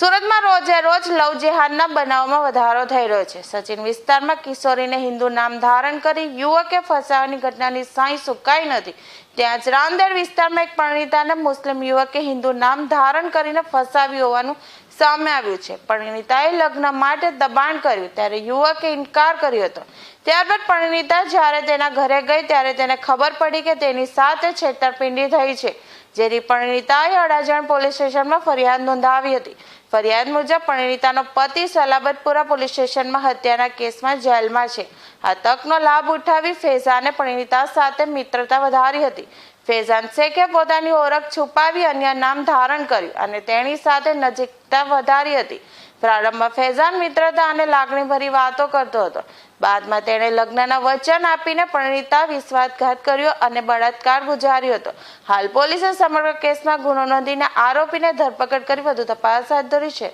લવ જેહાદના બનાવમાં વધારો થઈ રહ્યો છે. સચિન વિસ્તારમાં કિશોરીને હિન્દુ નામ ધારણ કરી યુવકે ફસાવાની ઘટનાની સાંઈ સુકાઈ નથી. ત્યાં જ રાંદેર વિસ્તારમાં એક પરિણીતાને મુસ્લિમ યુવકે હિન્દુ નામ ધારણ કરીને ફસાવી હોવાનું સામે આવ્યું છે. પરિણીતાએ લગ્ન માટે દબાણ કર્યું. ત્યારે યુવકે ઇનકાર કર્યો હતો. ત્યારબાદ પરિણીતા જ્યારે તેના ઘરે ગઈ ત્યારે તેને ખબર પડી કે તેની સાથે છેતરપિંડી થઈ છે. જેથી પરિણીતાએ અડાજણ પોલીસ સ્ટેશનમાં ફરિયાદ નોંધાવી હતી. ફરિયાદ મુજબ પરિણીતાનો પતિ સલાબતપુરા પોલીસ સ્ટેશનમાં હત્યાના કેસમાં જેલમાં છે. આ તકનો લાભ ઉઠાવી ફેઝાને પરિણીતા સાથે મિત્રતા વધારી હતી. ફેઝાન શેખે પોતાની ઓળખ છુપાવી અન્ય નામ ધારણ કર્યું અને તેની સાથે નજીકતા વધારી હતી. પ્રારંભમાં ફેઝાન મિત્રતા અને લાગણીભરી વાતો કરતો હતો. બાદમાં તેણે લગ્નના વચન આપીને પરિણીતા વિશ્વાસઘાત કર્યો અને બળાત્કાર ગુજાર્યો હતો. હાલ પોલીસે સમગ્ર કેસમાં ગુનો નોંધીને આરોપીને ધરપકડ કરી વધુ તપાસ હાથ ધરી છે.